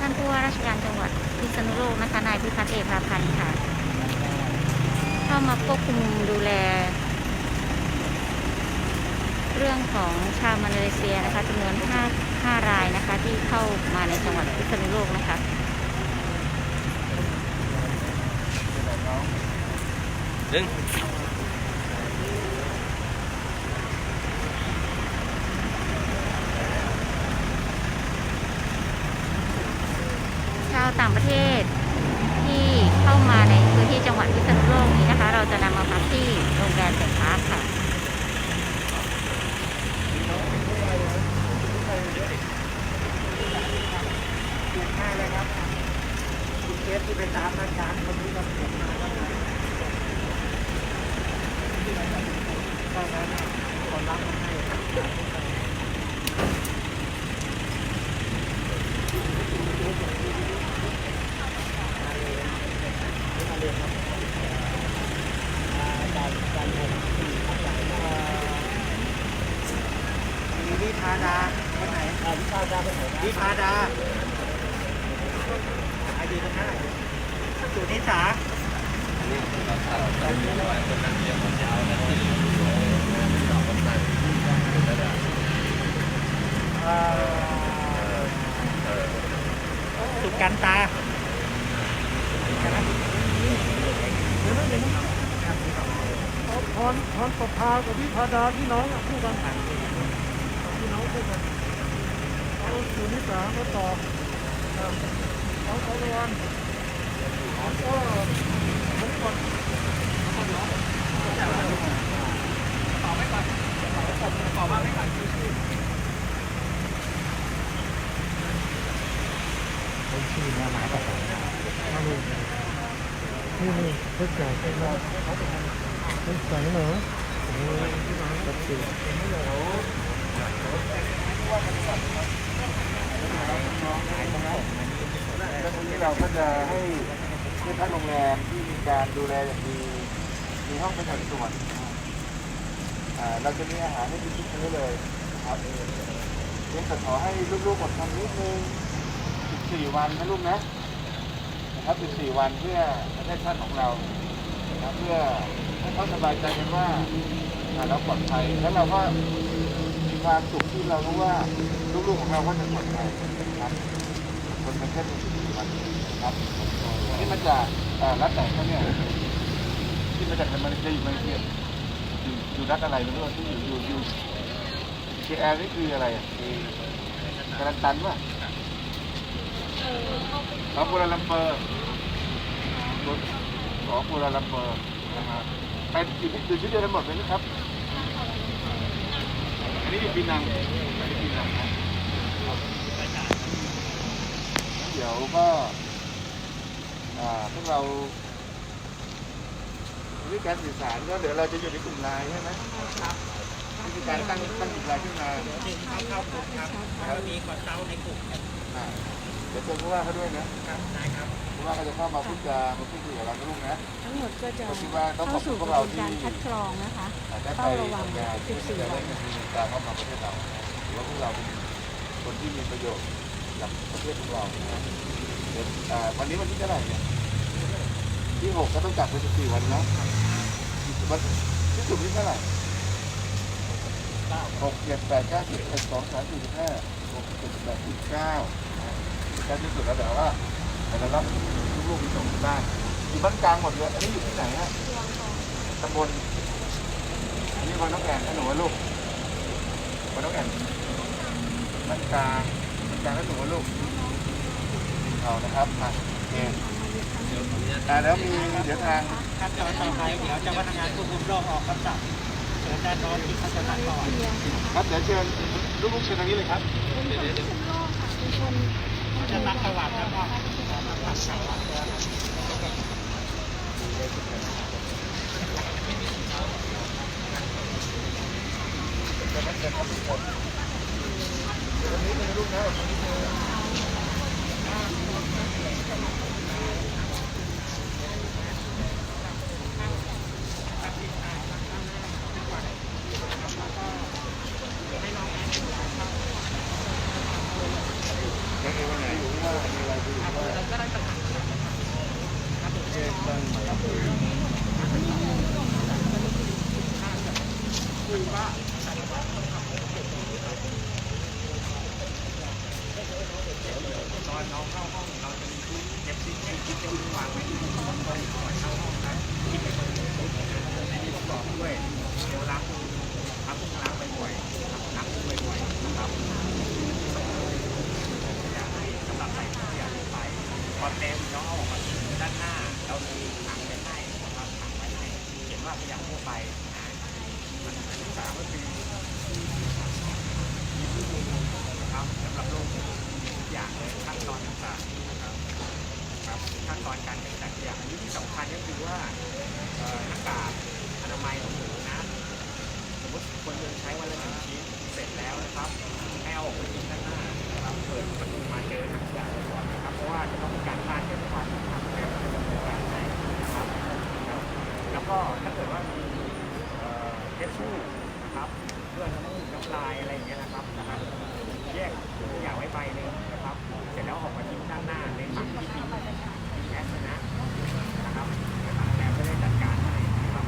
ท่านผู้ว่าราชการจังหวัดพิษณุโลกนะคะนายพิพัฒน์เอกพาพันธ์ค่ะ เข้ามาควบคุมดูแล เรื่องของชาวมาเลเซียนะคะจำนวน5 5รายนะคะที่เข้ามาในจังหวัดพิษณุโลกนะคะดึง ชาว ต่างประเทศที่เข้ามาในพื้นที่จังหวัดพิษณุโลกนี้นะคะ เราจะนำมาพักที่โรงแรมแสงพาร์คค่ะที่ไปตามอาจารย์คนนี้ก็ถูกมากแล้วนะใช่ครับคนรับมาให้ วิพาดาคนไหนวิพาดาคนไหนวิพาดาไอดีตรงนั้นสุนิสาเอ่อสุกันตาพรพรประภากับวิพาดาพี่น้องอะคู่กัน พี่น้องคู่กันเอาสุนิสามาตอบครับเอาเอาละวันก็ผมก่อนชื่อมาหมายประกาศนี่นี่เพื่อจ่ายเป็นว่าเป็นใสเหรอโอ้ยที่ร้านตัดสิน แล้วตรงนี้เราก็จะให้ที่พักโรงแรมที่มีการดูแลอย่างดีมีห้องประจำส่วนอ่าเราจะมีอาหารให้ทุกมื้อเลยนะครับเพียงแต่ขอให้ลูกๆอดทนนิดนึง14 วันนะลูกนะนะครับ14 วันเพื่อประเทศชาติของเรานะครับเพื่อให้เขาสบายใจกันว่าเราปลอดภัยแล้วเราก็ ความสุขที่เรารู้ว่าลูกๆของเราก็จะปลอดภัยนะครับคนเป็นแค่14วันนะครับนี่มาจากรัฐไหนเขาเนี่ยที่มาจากมาเลเซียอยู่มาเลเซียอยู่อยู่รัฐอะไรไม่รู้ที่อยู่อยู่อยู่เคแอลนี่คืออะไรอะกาลันตันวะของกัวลาลัมเปอร์รถของกัวลาลัมเปอร์นะครับไปอยู่ที่อยู่ที่เดียวกันหมดเลยนะครับ นี้อยู่ปีนังปีนังครับเดี๋ยวก็อ่าพวกเราวิธีการสื่อสารก็เดี๋ยวเราจะอยู่ในกลุ่มไลน์ใช่ไหมครับวิธีการตั้งตั้งกลุ่มไลน์ขึ้นมาเข้าเข้ากลุ่มครับแล้วมีคอนเซิลในกลุ่มครับเดี๋ยวเชิญผู้ว่าเขาด้วยนะได้ครับผู้ว่าเขาจะเข้ามาพูดจามาพูดคุยกับเรานะลูกนะทั้งหมดก็จะเข้าสู่กระบวนการคัดกรองนะคะ เฝ้าระวังทำงานที่14 วันการเข้ามาประเทศเราหรือว่าพวกเราเป็นคนที่มีประโยชน์กับประเทศของเรานะเดี๋ยวอ่าวันนี้วันที่เท่าไหร่เนี่ยที่หกก็ต้องกักไปสิบสี่วันนะวันที่สุดที่เท่าไหร่หกเจ็ดแปดเก้าสิบเอ็ดสองสามสี่ห้าหกเจ็ดแปดสิบเก้าใกล้ที่สุดแล้วแต่ว่าแต่ละรับลูกๆไปส่งที่บ้านอยู่บ้านกลางหมดเลยอันนี้อยู่ที่ไหนฮะตำบล อันนี้วันน้องแอนหนูว่าลูกวันน้องแอนมันกลางมันกลางให้หนูว่าลูกเอานะครับมาโอเคอ่าแล้วมีเดี๋ยวทางขั้นตอนต่อไปเดี๋ยวเจ้าพนักงานควบคุมโรคออกคำสั่งเชิญด้านโน้นที่พัฒนาก่อนครับเดี๋ยวเชิญลูกๆเชิญทางนี้เลยครับจะนับประวัติแล้วก็นับประวัติ แล้ วในวันไหนอยู่ที่ว่ามีเวล จริงหวังไหม ก็ถ้าเกิดว่ามีเทสชู่นะครับเพื่อนน้ำมูกน้ำลายอะไรอย่างเงี้ยนะครับนะครับแยกตัวอย่างไว้ใบหนึ่งนะครับ เสร็จแล้วออกมาทิ้งด้านหน้าในถังที่ทิ้งทิ้งแอสนะนะครับทางโรงแรมก็ได้จัดการให้นะครับ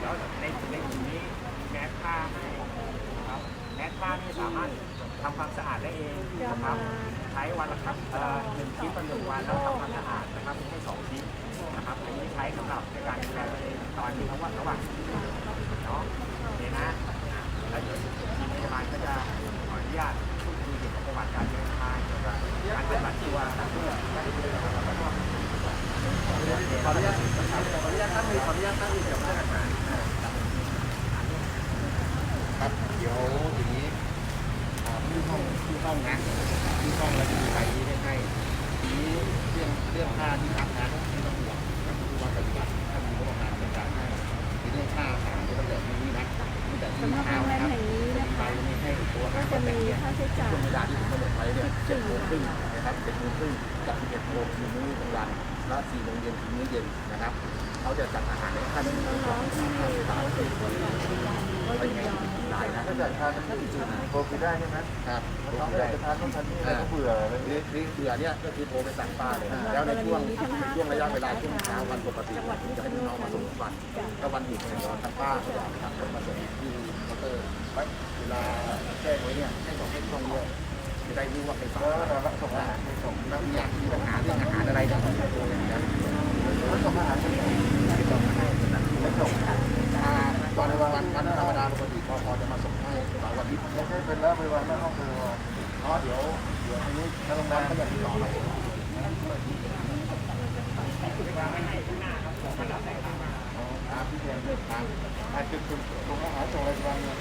แล้วในในถุงนี้แมสผ้าให้นะครับแมสผ้านี่สามารถ ทำความสะอาดได้เองนะครับใช้วันละครับเอ่อหนึ่งชิ้นต่อหนึ่งวันแล้วทำความสะอาดนะครับไม่ใช่สองชิ้นนะครับอันนี้ใช้สำหรับในการดูแลตัวเองตอนที่ระหว่างระหว่างเนาะโอเคนะแล้วเดี๋ยวทีมพยาบาลก็จะขออนุญาตพูดคุยเกี่ยวกับประวัติการเดินทางเกี่ยวกับการปฏิบัติตัวเพื่อการดูแลแล้วก็ขออนุญาตขออนุญาตตั้งมือขออนุญาตตั้งมือเดี๋ยวไม่ได้อาหารครับเดี๋ยวอย่างนี้อ่าที่ ห้องที่ห้องนะที่ห้องเราจะมีใบนี้ให้ทีนี้เรื่องเรื่องค่าที่พักนะไม่ต้องห่วงครับผู้ว่าปฏิบัติถ้ามีงบประมาณในการให้ทีเรื่องค่าอาหารก็ต้องแบบนี้นะตั้งแต่ที่สำหรับเช้าโรงแรนะมครับแห่งนี้นะไปคะ ไม่ให้ตัวอาหารก็จะมีค่าใช้จ่ายช่วงเวลาที่ผมกำหนดไว้เนี่ยเจ็ดโมงครึ่งนะครับเจ็ดโมงครึ่งจา กสิบเอ็ดโมงถึงมื้อกลางวันและสี่โมงเย็นถึงมื้อเย็นนะครับ เขาจะจัดอาหารให้ท่านน้องๆที่เขาติดคนแบบก็ยินยอมหลายนะถ้าเกิดทานน้ำจืดโทรคุยได้ใช่ไหมครับน้องอยากจะทานต้องทานนี่แล้วก็เบื่ออะไรนี่นี่เบื่อเนี่ยก็คือโทรไปสั่งป้าเลยแล้วในช่วงช่วงระยะเวลาช่วงเช้าวันปกติจะให้น้องมาส่งทุกวันถ้าวันหยุดเนี่ยทางป้าก็จะขับรถมาส่งที่เคาน์เตอร์ไว้เวลาแจ้งไว้เนี่ยให้บอกให้ช่องด้วย จะได้รู้ว่าใครฝากแล้วเราส่งอาหารไปส่งแล้วมีอยากมีปัญหาเรื่องอาหารอะไรเนี่ยต้องโทรอย่างเงี้ยแล้วส่งอาหารไปส่งไม่ต้องให้ไม่ส่งอ่าตอนวันวันธรรมดาปกติพอพอจะมาส่งให้เสาร์วันอาทิตย์ไม่ใช่เป็นแล้วไปวันแม่ห้องคือวันอ๋อเดี๋ยวเดี๋ยวอันนี้ถ้าโรงแรมก็อย่างที่ต่อไปครับพี่เทียนครับอาจจะคุณส่งอาหารส่งอะไรบ้างเนี่ย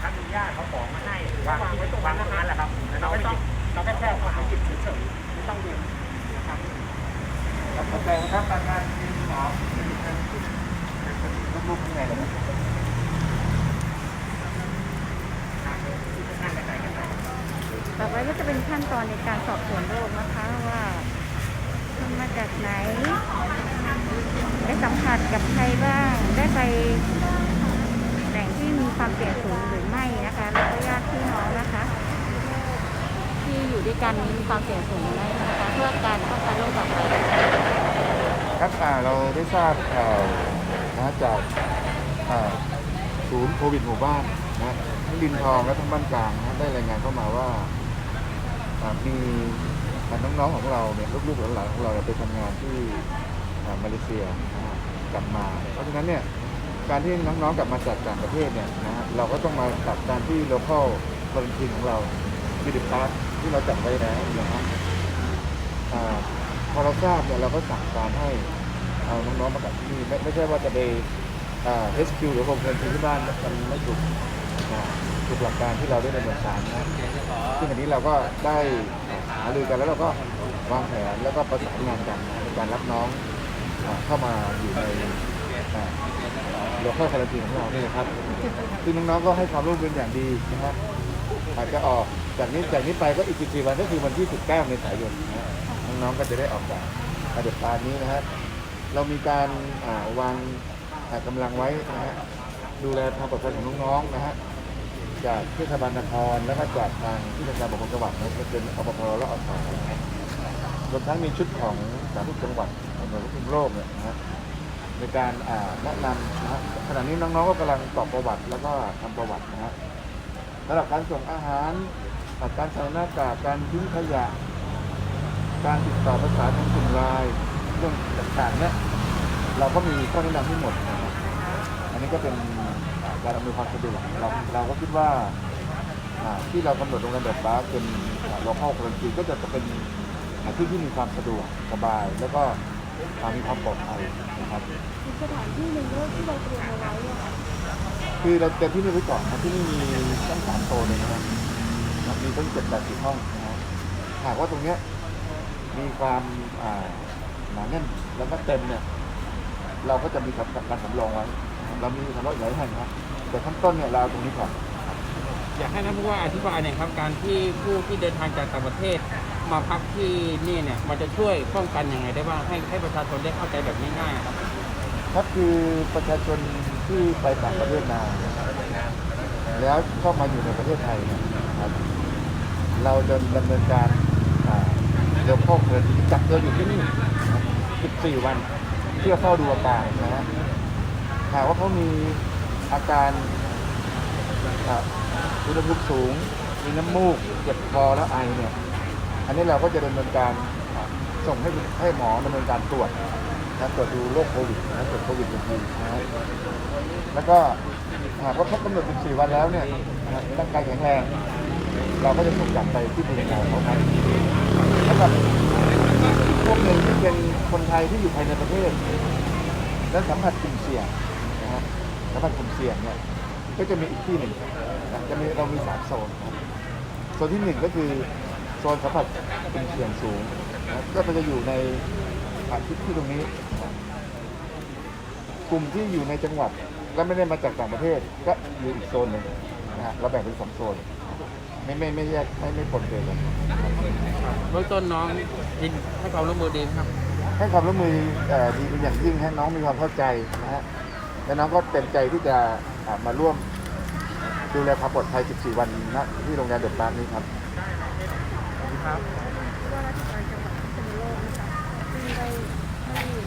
ถ้ามีญาติเขาของมาให้วางไว้ตรงวางอาหารแหละครับเราไม่ต้องเราแค่แค่มาหยิบเฉยๆไม่ต้องดูนะครับ ครับเข้าใจนะครับการงานทีมหมอเป็นลูกๆยังไงล่ะ นั่งกันไหนกันไหน ต่อไปก็จะ อนในการสอบสวนโรคนะคะว่าทำมาจากไหน ได้สัมผัสกับใครบ้าง ได้ไปแหล่งที่มีความเสี่ยงสูงหรือไม่นะคะ แล้วก็ญาติพี่น้องนะคะ ที่อยู่ด้วยกันมีความเสี่ยงสูงไหมนะคะเพื่อการป้องกันโรคต่อไปครับอ่าเราได้ทราบข่าวนะจากอ่าศูนย์โควิดหมู่บ้านนะทั้งดินทองและทั้งบ้านกลางนะได้รายงานเข้ามาว่า มีน้องๆของเราเนี่ยลูกๆหลานๆของเราไปทำงานที่มาเลเซียกลับมา เพราะฉะนั้นเนี่ยการที่น้องๆกลับมาจากต่างประเทศเนี่ยนะเราก็ต้องมาจัดการที่ local q u a r a n t i n ของเราคือดิพาร์ที่เราจัดไว้แล้วนะฮะอ่าพอเราทราบเนี่ยเราก็สั่งการให้เอาน้องๆมากัดที่นี่ไม่ไม่ใช่ว่าจะไปอ่า HQ หรือโฮมเกินที่บ้านมันไม่ถูก อ่าถูกหลักการที่เราได้ดำเนินการนะซึ่งอันนี้เราก็ได้อ่าหารือกันแล้วเราก็วางแผนแล้วก็ประสานงานกันในการรับน้องอาเข้ามาอยู่ในโลเคอลคาราทีของเรานี่นะครับซึ่งน้องๆก็ให้ความร่วมมืออย่างดีนะครับอาจจะออกจากนี้จากนี้ไปก็อีก14วันก็คือวันที่ 19 เมษายนนะฮะน้องๆก็จะได้ออกจากปฏิบัติการนี้นะฮะเรามีการอ่าวางอ่ากำลังไว้นะฮะดูแลความปลอดภัยของน้องๆนะฮะ จากเทศบาลนครแล้วก็จากทางที่ทางการปกครองจังหวัดนะจะเป็นอปพและอสรวมทั้งมีชุดของสาธารณสุขจังหวัดหน่วยควบคุมโรคเนี่ยนะฮะในการแนะนำนะฮะขณะนี้น้องๆก็กำลังตอบประวัติแล้วก็ทำประวัตินะฮะสำหรับการส่งอาหารการใส่หน้ากากการทิ้งขยะ การติดต่อประสาทางกลุ่มไลน์เรื่องต่างๆเนี่ยเราก็มีข้อแนะนำทั้งหมดนะครับอันนี้ก็เป็น การอำนวยความสะดวกเราเราก็คิดว่าอ่าที่เรากำหนดโรงแรมแบบฟ้าเป็นโลคอลคนทีก็จะเป็นอ่าที่ที่มีความสะดวกสบาย แล้วก็อ่ามีความปลอดภัยนะครับ อีกสถานที่หนึ่งด้วยที่เราเตรียมเอาไว้อะค่ะคือเราเต็มที่นี่ไว้ก่อนนะที่นี่มีตั้งสามโซนเลยนะครับมีตั้งเจ็ดแปดสิบห้องนะครับหากว่าตรงเนี้ยมีความอ่าหนาแน่นแล้วก็เต็มเนี่ย เราก็จะมีกับการสำรองไว้นะครับเรามีสำรองอีกหลายแห่งครับ แต่ขั้นต้นเนี่ยเราเอาตรงนี้ก่อน อยากให้ท่านผู้ว่าอธิบายหน่อยครับการที่ผู้ที่เดินทางจากต่างประเทศ มาพักที่นี่เนี่ยมันจะช่วยป้องกันยังไงได้บ้างให้ให้ประชาชนได้เข้าใจแบบง่ายๆครับครับคือประชาชนที่ไปต่างประเทศมาแล้วเข้ามาอยู่ในประเทศไทยเนี่ยนะครับเราจะดำเนินการเดี๋ยวพ่อเกิดจับตัวอยู่ที่นี่นะครับ14 วัน เพื่อเฝ้าดูอาการนะฮะหากว่าเขามี อาการอุณหภูมิสูง มีน้ำมูก เจ็บคอแล้วไอเนี่ย อันนี้เราก็จะดำเนินการส่งให้ให้หมอดำเนินการตรวจนะตรวจดูโรคโควิดนะตรวจโควิดทันทีนะฮะแล้วก็หากว่าครบกำหนด 14 วันแล้วเนี่ยร่างกายแข็งแรง เราก็จะส่งกลับไปที่ภูมิลำเนาเขาครับแล้วกับพวกหนึ่งที่เป็นคนไทยที่อยู่ภายในประเทศ และสัมผัสกลุ่มเสี่ยง นะฮะสัมผัสกลุ่มเสี่ยงเนี่ยก็จะมีอีกที่หนึ่งนะจะมีเรามีสามโซนครับโซนที่หนึ่งก็คือโซนสัมผัสกลุ่มเสี่ยงสูงนะก็จะอยู่ในอาทิตย์ที่ตรงนี้นะกลุ่มที่อยู่ในจังหวัดและไม่ได้มาจากต่างประเทศก็อยู่อีกโซนหนึ่งนะฮะเราแบ่งเป็นสองโซน ไม่ไม่ไม่แยกไม่ไม่ปนเปื้อนกันเบื้องต้นน้องยินให้ความร่วมมือดีครับ ให้ความร่วมมือเอ่อดีเป็นอย่างยิ่งให้น้องมีความเข้าใจนะฮะ แล้วน้องก็เต็มใจที่จะมาร่วมดูแลความปลอดภัย 14 วันณที่โรงแรมเดอะปาร์นี้ครับครับว่าราชการจังหวัดพิษณุโลกนะคะซึ่งได้